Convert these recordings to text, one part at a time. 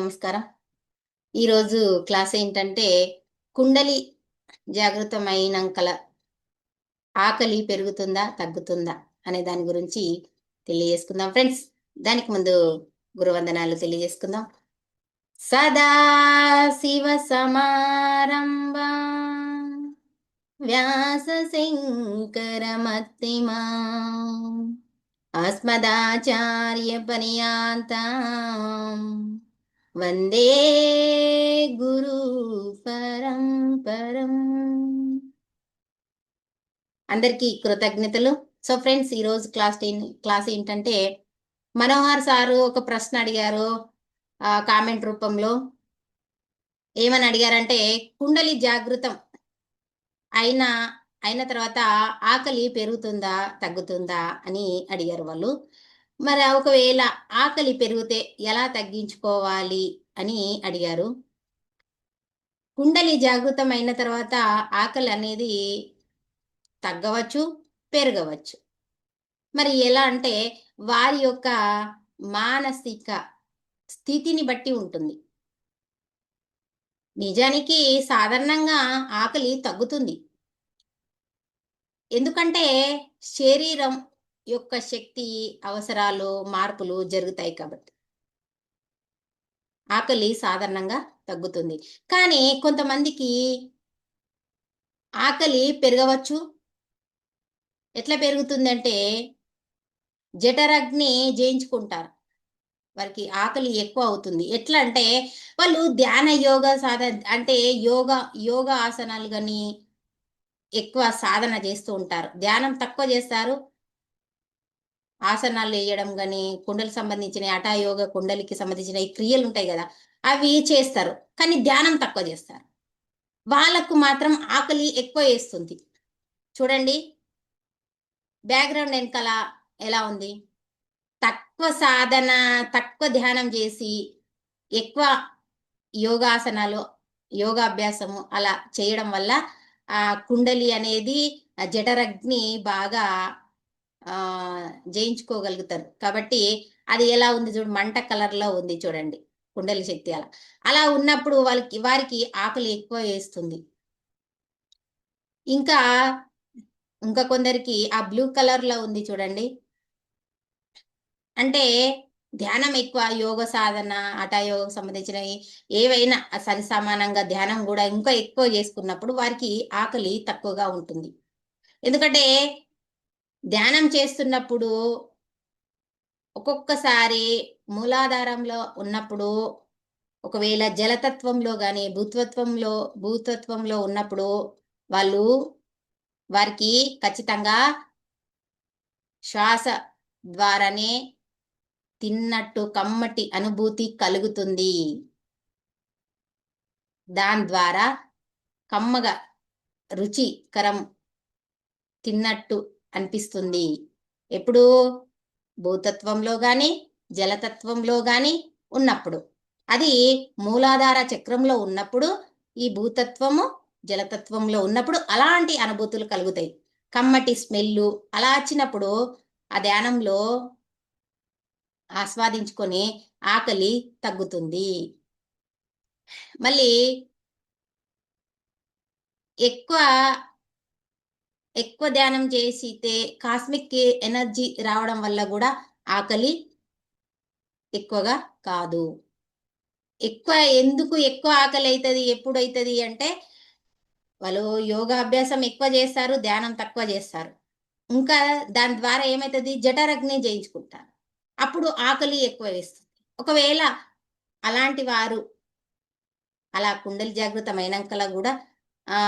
నమస్కారం. ఈరోజు క్లాస్ ఏంటంటే కుండలి జాగృతమైనంకల ఆకలి పెరుగుతుందా తగ్గుతుందా అనే దాని గురించి తెలియజేసుకుందాం. ఫ్రెండ్స్ దానికి ముందు గురువందనాలు తెలియజేసుకుందాం. సదా శివ సమారంభ వ్యాస శంకర మత్తిమా వందే గురు పరం అందరికీ కృతజ్ఞతలు. సో ఫ్రెండ్స్ ఈరోజు క్లాస్ క్లాస్ ఏంటంటే మనోహర్ సారు ఒక ప్రశ్న అడిగారు కామెంట్ రూపంలో. ఏమని అడిగారంటే కుండలి జాగృతం అయిన అయిన తర్వాత ఆకలి పెరుగుతుందా తగ్గుతుందా అని అడిగారు వాళ్ళు. మరి ఒకవేళ ఆకలి పెరిగితే ఎలా తగ్గించుకోవాలి అని అడిగారు. కుండలి జాగృతమైన తర్వాత ఆకలి అనేది తగ్గవచ్చు పెరగవచ్చు. మరి ఎలా అంటే వారి యొక్క మానసిక స్థితిని బట్టి ఉంటుంది. నిజానికి సాధారణంగా ఆకలి తగ్గుతుంది. ఎందుకంటే శరీరం యొక్క శక్తి అవసరాలు మార్పులు జరుగుతాయి కాబట్టి. ఆకలి సాధారణంగా తగ్గుతుంది. కానీ కొంతమందికి ఆకలి పెరగవచ్చు. ఎట్లా పెరుగుతుందంటే జఠరగ్ని జయించుకుంటారు. వారికి ఆకలి ఎక్కువ అవుతుంది. ఎట్లా అంటే వాళ్ళు ధ్యాన యోగ సాధన అంటే యోగా యోగా ఆసనాలు కానీ ఎక్కువ సాధన చేస్తూ ఉంటారు. ధ్యానం తక్కువ చేస్తారు. ఆసనాలు వేయడం కానీ కుండలకు సంబంధించిన హఠాయోగ యోగ కుండలికి సంబంధించిన ఈ క్రియలు ఉంటాయి కదా అవి చేస్తారు. కానీ ధ్యానం తక్కువ చేస్తారు. వాళ్ళకు మాత్రం ఆకలి ఎక్కువ వేస్తుంది. చూడండి. బ్యాక్గ్రౌండ్ వెనకాల ఎలా ఉంది? తక్కువ సాధన తక్కువ ధ్యానం చేసి ఎక్కువ యోగాసనాలు యోగాభ్యాసము అలా చేయడం వల్ల ఆ కుండలి అనేది జఠరగ్ని బాగా ఆ జయించుకోగలుగుతారు. కాబట్టి అది ఎలా ఉంది చూడు మంట కలర్లో ఉంది చూడండి కుండలి శక్తి అలా. అలా ఉన్నప్పుడు వాళ్ళకి వారికి ఆకలి ఎక్కువ వేస్తుంది. ఇంకా ఇంకా కొందరికి ఆ బ్లూ కలర్లో ఉంది చూడండి. అంటే ధ్యానం ఎక్కువ యోగ సాధన యోగ సంబంధించినవి ఏవైనా సరి సమానంగా ధ్యానం కూడా ఇంకా ఎక్కువ చేసుకున్నప్పుడు వారికి ఆకలి తక్కువగా ఉంటుంది. ఎందుకంటే ధ్యానం చేస్తున్నప్పుడు ఒక్కొక్కసారి మూలాధారంలో ఉన్నప్పుడు ఒకవేళ జలతత్వంలో కానీ భూతత్వంలో భూతత్వంలో ఉన్నప్పుడు వాళ్ళు వారికి ఖచ్చితంగా శ్వాస ద్వారానే తిన్నట్టు కమ్మటి అనుభూతి కలుగుతుంది. దాని ద్వారా కమ్మగా రుచికరం తిన్నట్టు అనిపిస్తుంది. ఎప్పుడు భూతత్వంలో గాని జలతత్వంలో గాని ఉన్నప్పుడు అది మూలాధార చక్రంలో ఉన్నప్పుడు ఈ భూతత్వము జలతత్వంలో ఉన్నప్పుడు అలాంటి అనుభూతులు కలుగుతాయి. కమ్మటి స్మెల్లు అలా వచ్చినప్పుడు ఆ ధ్యానంలో ఆస్వాదించుకొని ఆకలి తగ్గుతుంది. మళ్ళీ ఎక్కువ ఎక్కువ ధ్యానం చేసితే కాస్మిక్ ఎనర్జీ రావడం వల్ల కూడా ఆకలి ఎక్కువగా కాదు. ఎక్కువ ఎందుకు ఎక్కువ ఆకలి అవుతుంది ఎప్పుడు అవుతుంది అంటే వాళ్ళు యోగాభ్యాసం ఎక్కువ చేస్తారు ధ్యానం తక్కువ చేస్తారు. ఇంకా దాని ద్వారా ఏమవుతుంది జఠరగ్ని చేయించుకుంటారు. అప్పుడు ఆకలి ఎక్కువ వేస్తుంది. ఒకవేళ అలాంటి వారు అలా కుండలి జాగృతమైనాకలా కూడా ఆ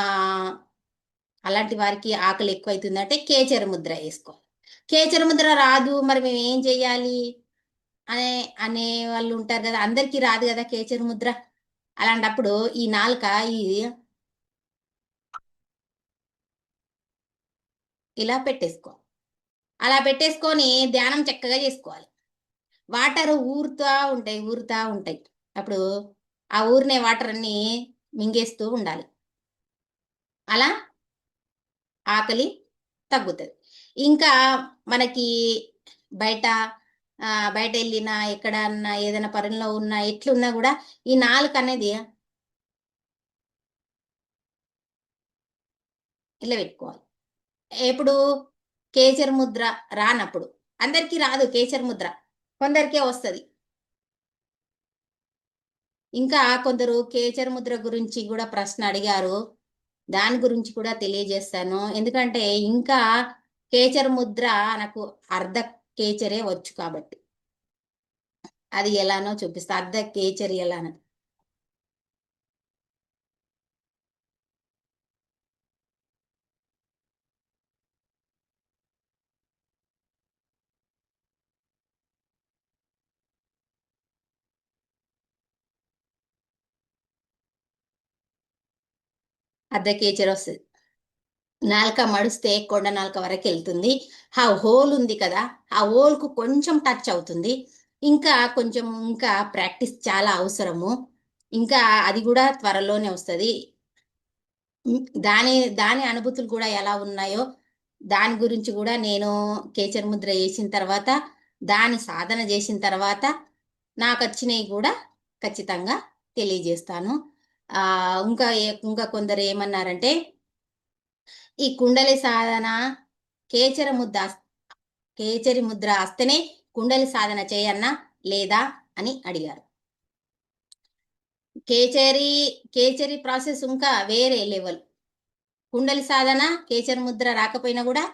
అలాంటి వారికి ఆకలి ఎక్కువ అవుతుందంటే కేచర ముద్ర వేసుకోవాలి కేచర ముద్ర రాదు మరి మేము ఏం చెయ్యాలి అనే అనే వాళ్ళు ఉంటారు కదా అందరికీ రాదు కదా కేచర ముద్ర. అలాంటప్పుడు ఈ నాలుక ఈ ఇలా పెట్టేసుకోవాలి అలా పెట్టేసుకొని ధ్యానం చక్కగా చేసుకోవాలి. వాటర్ ఊరుతా ఉంటాయి ఊరుతా ఉంటాయి. అప్పుడు ఆ ఊరినే వాటర్ అన్ని మింగేస్తూ ఉండాలి. అలా ఆకలి తగ్గుతుంది. ఇంకా మనకి బయట బయట వెళ్ళినా ఎక్కడన్నా ఏదైనా పనుల్లో ఉన్నా ఎట్లున్నా కూడా ఈ నాలుక అనేది ఇలా పెట్టుకోవాలి ఎప్పుడు కేచర్ ముద్ర రానప్పుడు అందరికీ రాదు కేచర్ ముద్ర కొందరికే వస్తుంది. ఇంకా కొందరు కేచర్ ముద్ర గురించి కూడా ప్రశ్న అడిగారు. దాని గురించి కూడా తెలియజేస్తాను. ఎందుకంటే ఇంకా కేచర్ ముద్ర నాకు అర్ధ కేచరే వచ్చు కాబట్టి. అది ఎలానో చూపిస్తా. అర్ధ కేచర్ ఎలానో. అర్ధ కేచర్ వస్తుంది నాలుక మడిస్తే కొండ నాలుక వరకు వెళ్తుంది ఆ హోల్ ఉంది కదా ఆ హోల్కు కొంచెం టచ్ అవుతుంది. ఇంకా కొంచెం ఇంకా ప్రాక్టీస్ చాలా అవసరము. ఇంకా అది కూడా త్వరలోనే వస్తుంది. దాని దాని అనుభూతులు కూడా ఎలా ఉన్నాయో దాని గురించి కూడా నేను కేచర్ ముద్ర వేసిన తర్వాత దాని సాధన చేసిన తర్వాత నాకు వచ్చినవి కూడా ఖచ్చితంగా తెలియజేస్తాను. ఆ ఇంకా ఇంకా కొందరు ఏమన్నారంటే ఈ కుండలి సాధన కేచర ముద్ద కేచరి ముద్ర వస్తేనే కుండలి సాధన చేయన్నా లేదా అని అడిగారు. కేచరి కేచరి ప్రాసెస్ ఇంకా వేరే లెవెల్. కుండలి సాధన కేచరి ముద్ర రాకపోయినా కూడా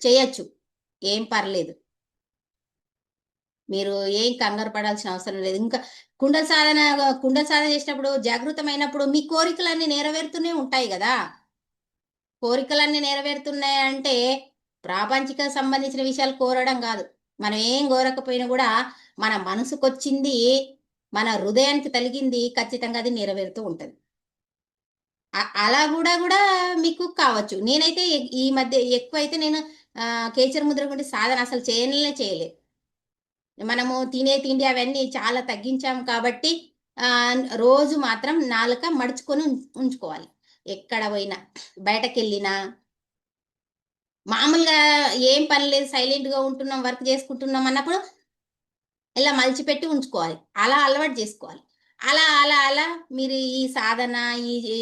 చేయొచ్చు. ఏం పర్లేదు. మీరు ఏం కంగారు పడాల్సిన అవసరం లేదు. ఇంకా కుండల సాధన కుండ సాధన చేసినప్పుడు జాగృతమైనప్పుడు మీ కోరికలన్నీ నెరవేరుతూనే ఉంటాయి కదా. కోరికలన్నీ నెరవేరుతున్నాయి అంటే ప్రాపంచిక సంబంధించిన విషయాలు కోరడం కాదు. మనం ఏం కోరకపోయినా కూడా మన మనసుకొచ్చింది మన హృదయానికి తలిగింది ఖచ్చితంగా అది నెరవేరుతూ ఉంటుంది. అలా కూడా కూడా మీకు కావచ్చు. నేనైతే ఈ మధ్య ఎక్కువ అయితే నేను కేచర్ ముద్ర గురించి సాధన అసలు చేయనే చేయలేదు. మనము తినే తిండి అవన్నీ చాలా తగ్గించాము కాబట్టి రోజు మాత్రం నాలుక మడుచుకొని ఉంచుకోవాలి. ఎక్కడ పోయినా బయటకు వెళ్ళినా మామూలుగా ఏం పని లేదు సైలెంట్గా ఉంటున్నాం వర్క్ చేసుకుంటున్నాం అన్నప్పుడు ఇలా మలిచిపెట్టి ఉంచుకోవాలి. అలా అలవాటు చేసుకోవాలి. అలా అలా అలా మీరు ఈ సాధన ఈ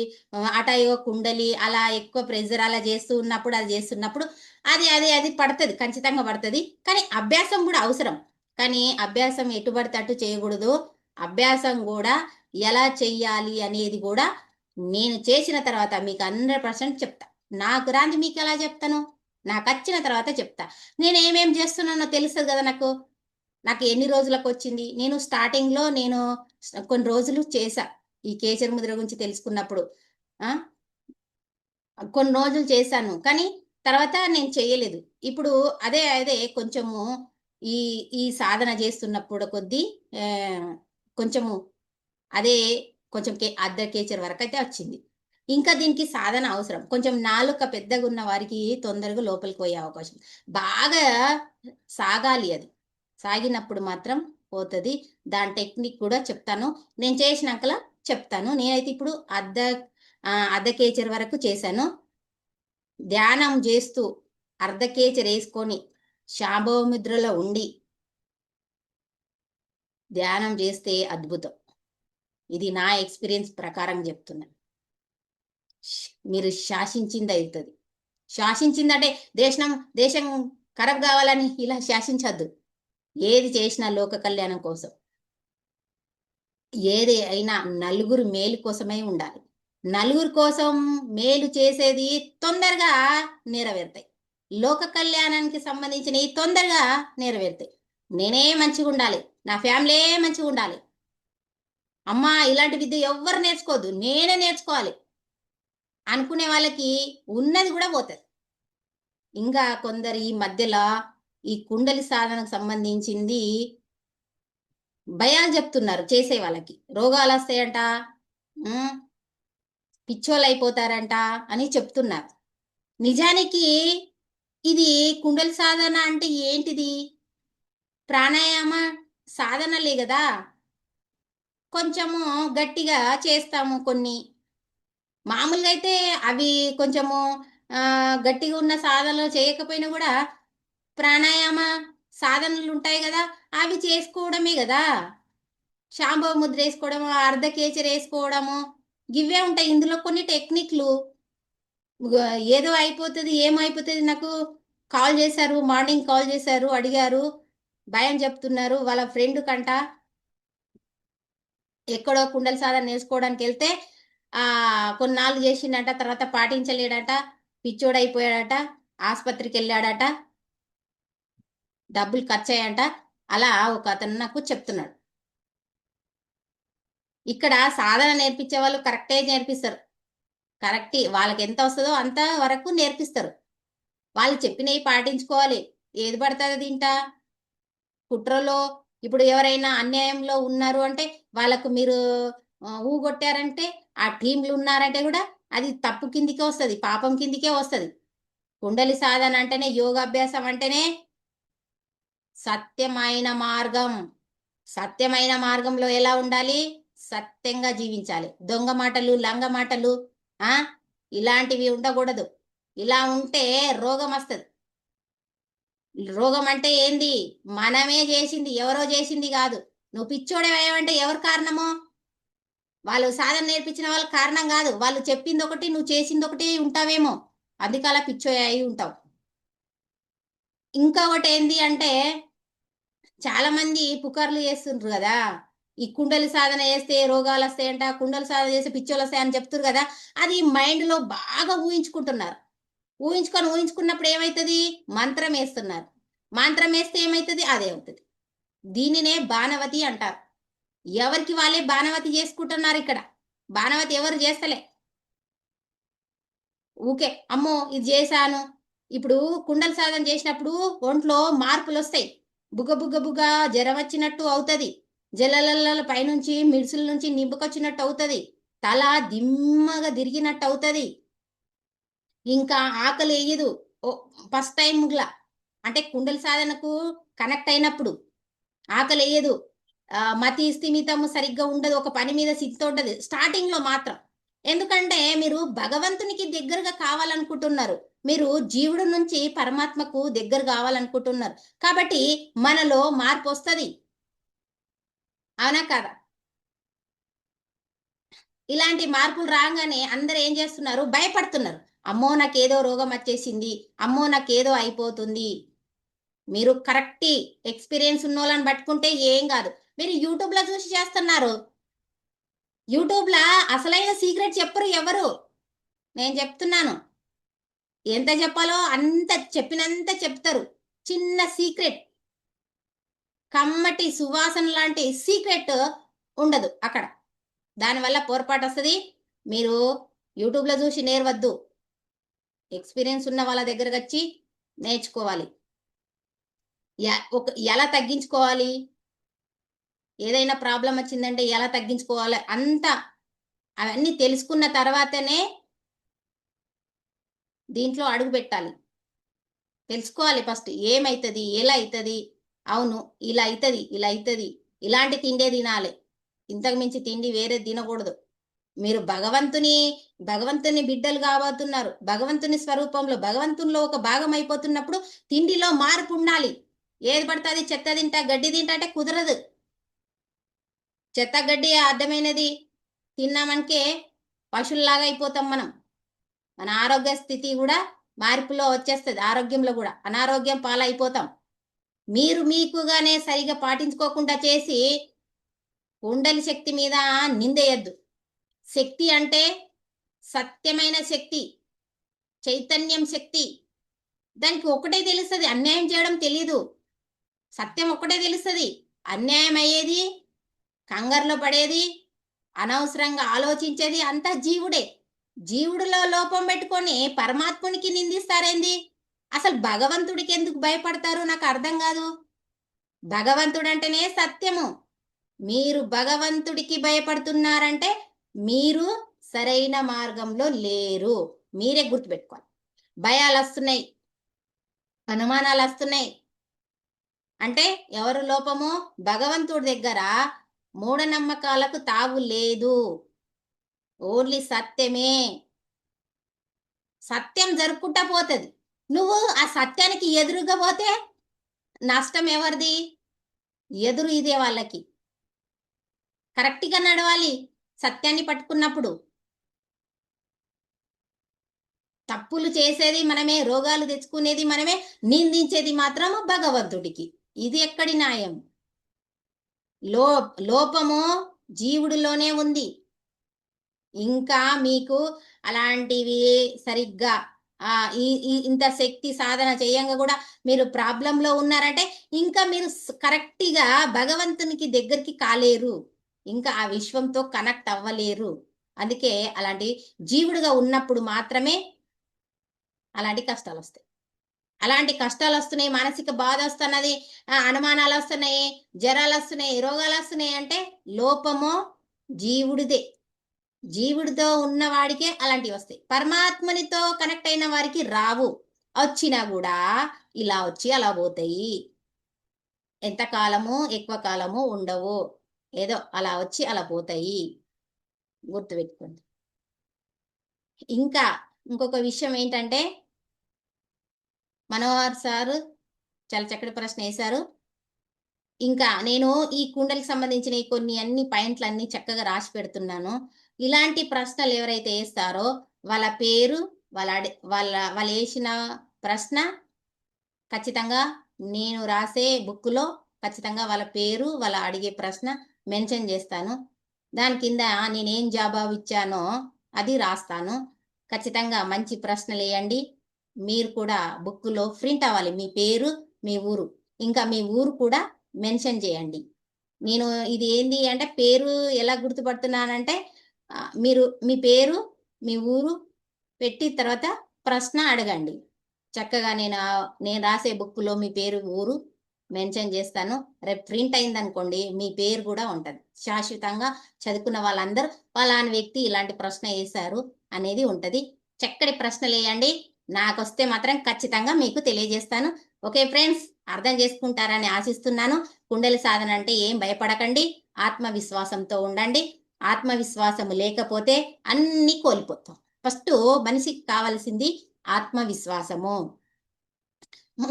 ఆటయో కుండలి అలా ఎక్కువ ప్రెజర్ అలా చేస్తూ ఉన్నప్పుడు అది చేస్తున్నప్పుడు అది అది అది పడుతుంది ఖచ్చితంగా పడుతుంది. కానీ అభ్యాసం కూడా అవసరం. కానీ అభ్యాసం ఎటుబడితే అటు చేయకూడదు. అభ్యాసం కూడా ఎలా చెయ్యాలి అనేది కూడా నేను చేసిన తర్వాత మీకు హండ్రెడ్ పర్సెంట్ చెప్తా. నాకు రాంది మీకు ఎలా చెప్తాను? నాకు వచ్చిన తర్వాత చెప్తా. నేను ఏమేం చేస్తున్నానో తెలుస్తుంది కదా నాకు. నాకు ఎన్ని రోజులకు వచ్చింది? నేను స్టార్టింగ్లో నేను కొన్ని రోజులు చేశా ఈ కేసరి ముద్ర గురించి తెలుసుకున్నప్పుడు. కొన్ని రోజులు చేశాను. కానీ తర్వాత నేను చేయలేదు. ఇప్పుడు అదే అదే కొంచెము ఈ ఈ సాధన చేస్తున్నప్పుడు కొద్దీ కొంచెము అదే కొంచెం కే అర్ధ కేచర్ వరకు అయితే వచ్చింది. ఇంకా దీనికి సాధన అవసరం. కొంచెం నాలుక పెద్దగా ఉన్న వారికి తొందరగా లోపలికి పోయే అవకాశం. బాగా సాగాలి అది. సాగినప్పుడు మాత్రం పోతుంది. దాని టెక్నిక్ కూడా చెప్తాను. నేను చేసినాకలా చెప్తాను. నేనైతే ఇప్పుడు అర్ధ అర్ధ కేచర్ వరకు చేశాను. ధ్యానం చేస్తూ అర్ధ కేచర్ వేసుకొని శాంభవముద్రలో ఉండి ధ్యానం చేస్తే అద్భుతం. ఇది నా ఎక్స్పీరియన్స్ ప్రకారం చెప్తున్నా. మీరు శాసించింది అవుతుంది. శాసించిందంటే దేశం దేశం ఖరాబ్ కావాలని ఇలా శాసించద్దు. ఏది చేసినా లోక కళ్యాణం కోసం. ఏది అయినా నలుగురు మేలు కోసమే ఉండాలి. నలుగురు కోసం మేలు చేసేది తొందరగా నెరవేరుతాయి. లోక కళ్యాణానికి సంబంధించిన తొందరగా నెరవేరుతాయి. నేనే మంచిగా ఉండాలి. నా ఫ్యామిలీ మంచిగా ఉండాలి. అమ్మా ఇలాంటి విద్య ఎవ్వరు నేర్చుకోవద్దు. నేనే నేర్చుకోవాలి. అనుకునే వాళ్ళకి ఉన్నది కూడా పోతుంది. ఇంకా కొందరు ఈ మధ్యలో ఈ కుండలి సాధనకు సంబంధించింది భయాలు చెప్తున్నారు చేసే వాళ్ళకి. రోగాలు వస్తాయంట పిచ్చోళ్ళు అయిపోతారంట అని చెప్తున్నారు. నిజానికి ఇది కుండల సాధన అంటే ఏంటిది? ప్రాణాయామ సాధనలే కదా. కొంచెము గట్టిగా చేస్తాము కొన్ని. మామూలుగా అయితే అవి కొంచెము గట్టిగా ఉన్న సాధనలు చేయకపోయినా కూడా ప్రాణాయామ సాధనలు ఉంటాయి కదా. అవి చేసుకోవడమే కదా. శాంభవ ముద్ర వేసుకోవడము అర్ధ కేచర్ వేసుకోవడము ఇవే ఉంటాయి. ఇందులో కొన్ని టెక్నిక్లు. ఏదో అయిపోతుంది ఏమైపోతుంది నాకు కాల్ చేశారు మార్నింగ్ కాల్ చేశారు అడిగారు భయం చెప్తున్నారు వాళ్ళ ఫ్రెండ్ కంట ఎక్కడో కుండల సాధన నేర్చుకోవడానికి వెళ్తే ఆ కొన్నాళ్ళు చేసిండట తర్వాత పాటించలేడట పిచ్చోడైపోయాడట ఆసుపత్రికి వెళ్ళాడట డబ్బులు ఖర్చు అయ్యాట అలా ఒక అతను నాకు చెప్తున్నాడు. ఇక్కడ సాధన నేర్పించే వాళ్ళు కరెక్టే నేర్పిస్తారు. కరెక్ట్. వాళ్ళకి ఎంత వస్తుందో అంత వరకు నేర్పిస్తారు. వాళ్ళు చెప్పినవి పాటించుకోవాలి. ఏది పడుతుంది తింటా. కుట్రలో ఇప్పుడు ఎవరైనా అన్యాయంలో ఉన్నారు అంటే వాళ్ళకు మీరు ఊగొట్టారంటే ఆ టీంలు ఉన్నారంటే కూడా అది తప్పు కిందికే వస్తుంది పాపం కిందికే వస్తుంది. కుండలి సాధన అంటేనే యోగాభ్యాసం అంటేనే సత్యమైన మార్గం. సత్యమైన మార్గంలో ఎలా ఉండాలి? సత్యంగా జీవించాలి. దొంగ మాటలు లంగ మాటలు ఆ? ఇలాంటివి ఉండకూడదు. ఇలా ఉంటే రోగం వస్తుంది. రోగం అంటే ఏంది? మనమే చేసింది ఎవరో చేసింది కాదు. నువ్వు పిచ్చోడేవంటే ఎవరు కారణమో? వాళ్ళు సాధన నేర్పించిన వాళ్ళు కారణం కాదు. వాళ్ళు చెప్పింది ఒకటి నువ్వు చేసింది ఒకటి ఉంటావేమో. అందుకే అలా పిచ్చోయి అయి ఉంటావు. ఇంకొకటి ఏంది అంటే చాలా మంది పుకార్లు చేస్తుండ్రు కదా? ఈ కుండలి సాధన చేస్తే రోగాలు వస్తాయంట కుండలి సాధన చేస్తే పిచ్చోలు వస్తాయని చెప్తారు కదా అది మైండ్లో బాగా ఊహించుకుంటున్నారు. ఊహించుకొని ఊహించుకున్నప్పుడు ఏమవుతుంది మంత్రం వేస్తున్నారు. మంత్రం వేస్తే ఏమవుతుంది అదే అవుతుంది. దీనినే బాణవతి అంటారు. ఎవరికి వాళ్ళే బాణవతి చేసుకుంటున్నారు ఇక్కడ? బాణవతి ఎవరు చేస్తలే? ఊకే అమ్మో ఇది చేశాను. ఇప్పుడు కుండల సాధన చేసినప్పుడు ఒంట్లో మార్పులు వస్తాయి బుగ్గ బుగ్గ బుగ్గ జ్వరం వచ్చినట్టు అవుతుంది. జలలల పైనుంచి మిడిసిల నుంచి నింపుకొచ్చినట్టు అవుతుంది. తల దిమ్మగా తిరిగినట్టు అవుతుంది. ఇంకా ఆకలి వేయదు. ఓ ఫస్ట్ టైం ముగ్ల అంటే కుండల సాధనకు కనెక్ట్ అయినప్పుడు ఆకలి వేయదు. మతి స్థిమితము సరిగ్గా ఉండదు. ఒక పని మీద సిద్ధితో ఉండదు స్టార్టింగ్లో మాత్రం. ఎందుకంటే మీరు భగవంతునికి దగ్గరగా కావాలనుకుంటున్నారు. మీరు జీవుడు నుంచి పరమాత్మకు దగ్గర కావాలనుకుంటున్నారు. కాబట్టి మనలో మార్పు వస్తుంది. అవునా కదా? ఇలాంటి మార్పులు రాగానే అందరు ఏం చేస్తున్నారు? భయపడుతున్నారు. అమ్మో నాకేదో రోగం వచ్చేసింది. అమ్మో నాకేదో అయిపోతుంది. మీరు కరెక్ట్ ఎక్స్పీరియన్స్ ఉన్న వాళ్ళని పట్టుకుంటే ఏం కాదు. మీరు యూట్యూబ్లో చూసి చేస్తున్నారు. యూట్యూబ్ లా అసలైన సీక్రెట్ చెప్పరు ఎవరు? నేను చెప్తున్నాను. ఎంత చెప్పాలో అంత చెప్పినంత చెప్తారు. చిన్న సీక్రెట్. కమ్మటి సువాసన లాంటి సీక్రెట్ ఉండదు అక్కడ. దానివల్ల పొరపాటు వస్తుంది. మీరు యూట్యూబ్లో చూసి నేర్వద్దు. ఎక్స్పీరియన్స్ ఉన్న వాళ్ళ దగ్గరకు వచ్చి నేర్చుకోవాలి. ఒక ఎలా తగ్గించుకోవాలి? ఏదైనా ప్రాబ్లం వచ్చిందంటే ఎలా తగ్గించుకోవాలి? అంత అవన్నీ తెలుసుకున్న తర్వాతనే దీంట్లో అడుగు పెట్టాలి. తెలుసుకోవాలి ఫస్ట్ ఏమవుతుంది ఎలా అవుతుంది అవును ఇలా అవుతుంది ఇలా అవుతుంది ఇలాంటి తిండే తినాలి. ఇంతకు మించి తిండి వేరే తినకూడదు. మీరు భగవంతుని భగవంతుని బిడ్డలు కాబోతున్నారు. భగవంతుని స్వరూపంలో భగవంతునిలో ఒక భాగం అయిపోతున్నప్పుడు తిండిలో మార్పు ఉండాలి. ఏది పడుతుంది చెత్త తింటా గడ్డి తింటా అంటే కుదరదు. చెత్త గడ్డి అర్థమైనది? తిన్నామనికే పశువుల్లాగా అయిపోతాం మనం. మన ఆరోగ్య స్థితి కూడా మార్పులో వచ్చేస్తుంది ఆరోగ్యంలో కూడా. అనారోగ్యం పాలైపోతాం. మీరు మీకుగానే సరిగా పాటించుకోకుండా చేసి కుండలి శక్తి మీద నిందేయద్దు. శక్తి అంటే సత్యమైన శక్తి చైతన్యం శక్తి. దానికి ఒకటే తెలుస్తుంది అన్యాయం చేయడం తెలియదు సత్యం ఒకటే తెలుస్తుంది అన్యాయం అయ్యేది కంగారులో పడేది అనవసరంగా ఆలోచించేది అంతా జీవుడే. జీవుడిలో లోపం పెట్టుకొని పరమాత్మునికి నిందిస్తారేంది? అసలు భగవంతుడికి ఎందుకు భయపడతారు నాకు అర్థం కాదు. భగవంతుడు అంటేనే సత్యము. మీరు భగవంతుడికి భయపడుతున్నారంటే మీరు సరైన మార్గంలో లేరు. మీరే గుర్తుపెట్టుకోవాలి. భయాలు వస్తున్నాయి. అనుమానాలు వస్తున్నాయి. అంటే ఎవరు లోపము? భగవంతుడి దగ్గర మూఢనమ్మకాలకు తావు లేదు. ఓన్లీ సత్యమే. సత్యం జరుపుకుంటా పోతుంది. నువ్వు ఆ సత్యానికి ఎదురుగా పోతే నష్టం ఎవరిది? ఎదురు ఇదే వాళ్ళకి. కరెక్ట్గా నడవాలి సత్యాన్ని పట్టుకున్నప్పుడు. తప్పులు చేసేది మనమే రోగాలు తెచ్చుకునేది మనమే నిందించేది మాత్రము భగవంతుడికి. ఇది ఎక్కడి న్యాయం? లో లోపము జీవుడిలోనే ఉంది. ఇంకా మీకు అలాంటివి సరిగ్గా ఆ ఈ ఇంత శక్తి సాధన చేయంగా కూడా మీరు ప్రాబ్లంలో ఉన్నారంటే ఇంకా మీరు కరెక్ట్గా భగవంతునికి దగ్గరికి కాలేరు. ఇంకా ఆ విశ్వంతో కనెక్ట్ అవ్వలేరు. అందుకే అలాంటి జీవుడుగా ఉన్నప్పుడు మాత్రమే అలాంటి కష్టాలు వస్తాయి అలాంటి కష్టాలు వస్తున్నాయి మానసిక బాధ వస్తున్నది అనుమానాలు వస్తున్నాయి జ్వరాలు వస్తున్నాయి రోగాలు వస్తున్నాయి అంటే లోపము జీవుడిదే. జీవుడితో ఉన్నవాడికే అలాంటివి వస్తాయి. పరమాత్మనితో కనెక్ట్ అయిన వారికి రావు. వచ్చినా కూడా ఇలా వచ్చి అలా పోతాయి. ఎంత కాలము? ఎక్కువ కాలము ఉండవు. ఏదో అలా వచ్చి అలా పోతాయి. గుర్తుపెట్టుకోండి. ఇంకా ఇంకొక విషయం ఏంటంటే మనోహర్ సార్ చాలా చక్కటి ప్రశ్న వేశారు. ఇంకా నేను ఈ కుండలకు సంబంధించిన కొన్ని అన్ని పాయింట్లు అన్ని చక్కగా రాసి పెడుతున్నాను. ఇలాంటి ప్రశ్నలు ఎవరైతే వేస్తారో వాళ్ళ పేరు వాళ్ళ అడి- వాళ్ళ వాళ్ళు వేసిన ప్రశ్న ఖచ్చితంగా నేను రాసే బుక్లో ఖచ్చితంగా వాళ్ళ పేరు వాళ్ళ అడిగే ప్రశ్న మెన్షన్ చేస్తాను. దాని కింద నేనేం జవాబు ఇచ్చానో అది రాస్తాను. ఖచ్చితంగా మంచి ప్రశ్నలు వేయండి. మీరు కూడా బుక్లో ప్రింట్ అవ్వాలి. మీ పేరు మీ ఊరు. ఇంకా మీ ఊరు కూడా మెన్షన్ చేయండి. నేను ఇది ఏంది అంటే పేరు ఎలా గుర్తుపడుతున్నానంటే మీరు మీ పేరు మీ ఊరు పెట్టి తర్వాత ప్రశ్న అడగండి. చక్కగా నేను నేను రాసే బుక్లో మీ పేరు ఊరు మెన్షన్ చేస్తాను. రేపు ప్రింట్ అయింది అనుకోండి మీ పేరు కూడా ఉంటుంది. శాశ్వతంగా చదువుకున్న వాళ్ళందరూ పలాని వ్యక్తి ఇలాంటి ప్రశ్న వేశారు అనేది ఉంటుంది. చక్కటి ప్రశ్నలు వేయండి. నాకు వస్తే మాత్రం ఖచ్చితంగా మీకు తెలియజేస్తాను. ఓకే ఫ్రెండ్స్ అర్థం చేసుకుంటారని ఆశిస్తున్నాను. కుండలి సాధన అంటే ఏం భయపడకండి. ఆత్మవిశ్వాసంతో ఉండండి. ఆత్మవిశ్వాసము లేకపోతే అన్ని కోల్పోతాం. ఫస్ట్ మనిషికి కావాల్సింది ఆత్మవిశ్వాసము.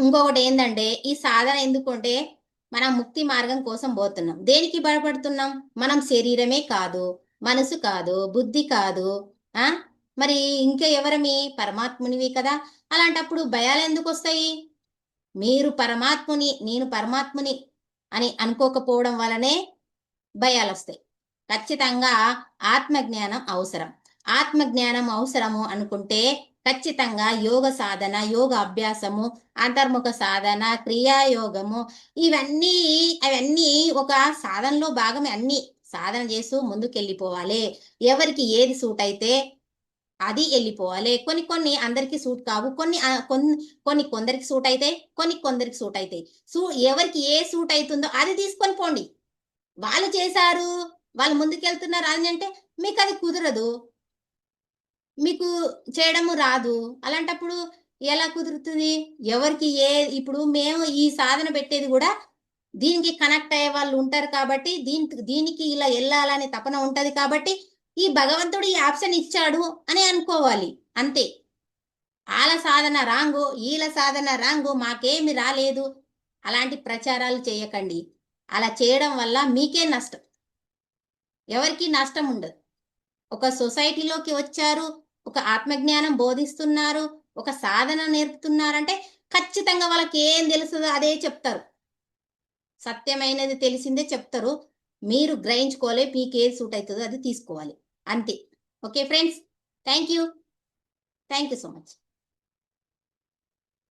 ఇంకొకటి ఏంటంటే ఈ సాధన ఎందుకంటే మనం ముక్తి మార్గం కోసం పోతున్నాం. దేనికి భయపడుతున్నాం? మనం శరీరమే కాదు మనసు కాదు బుద్ధి కాదు ఆ? మరి ఇంకా ఎవరమి? పరమాత్మునివి కదా. అలాంటప్పుడు భయాలు ఎందుకు వస్తాయి మీరు పరమాత్ముని నేను పరమాత్ముని అని అనుకోకపోవడం వలనే భయాలు వస్తాయి ఖచ్చితంగా ఆత్మజ్ఞానం అవసరం. ఆత్మజ్ఞానం అవసరము అనుకుంటే ఖచ్చితంగా యోగ సాధన యోగ అభ్యాసము అంతర్ముఖ సాధన క్రియాయోగము ఇవన్నీ అవన్నీ ఒక సాధనలో భాగమే. అన్ని సాధన చేస్తూ ముందుకెళ్ళిపోవాలి. ఎవరికి ఏది సూట్ అయితే అది వెళ్ళిపోవాలి. కొన్ని కొన్ని అందరికి సూట్ కావు. కొన్ని కొన్ని కొన్ని కొందరికి సూట్ అయితే కొన్ని కొందరికి సూట్ అవుతాయి సూ ఎవరికి ఏ సూట్ అవుతుందో అది తీసుకొని పోండి. వాళ్ళు చేశారు. వాళ్ళు ముందుకెళ్తున్నారు అని అంటే మీకు అది కుదరదు. మీకు చేయడము రాదు. అలాంటప్పుడు ఎలా కుదురుతుంది? ఎవరికి ఏ ఇప్పుడు మేము ఈ సాధన పెట్టేది కూడా దీనికి కనెక్ట్ అయ్యే వాళ్ళు ఉంటారు కాబట్టి దీనికి దీనికి ఇలా వెళ్ళాలనే తపన ఉంటది కాబట్టి ఈ భగవంతుడు ఈ ఆప్షన్ ఇచ్చాడు అని అనుకోవాలి. అంతే. వాళ్ళ సాధన రాంగు వీళ్ళ సాధన రాంగు మాకేమి రాలేదు. అలాంటి ప్రచారాలు చేయకండి. అలా చేయడం వల్ల మీకే నష్టం. ఎవరికి నష్టం ఉండదు. ఒక సొసైటీలోకి వచ్చారు ఒక ఆత్మజ్ఞానం బోధిస్తున్నారు ఒక సాధన నేర్పుతున్నారంటే ఖచ్చితంగా వాళ్ళకి ఏం తెలుస్తుందో అదే చెప్తారు. సత్యమైనది తెలిసిందే చెప్తారు. మీరు గ్రహించుకోవాలి మీకు ఏది సూట్ అవుతుందో అది తీసుకోవాలి. అంతే. Okay friends thank you thank you so much.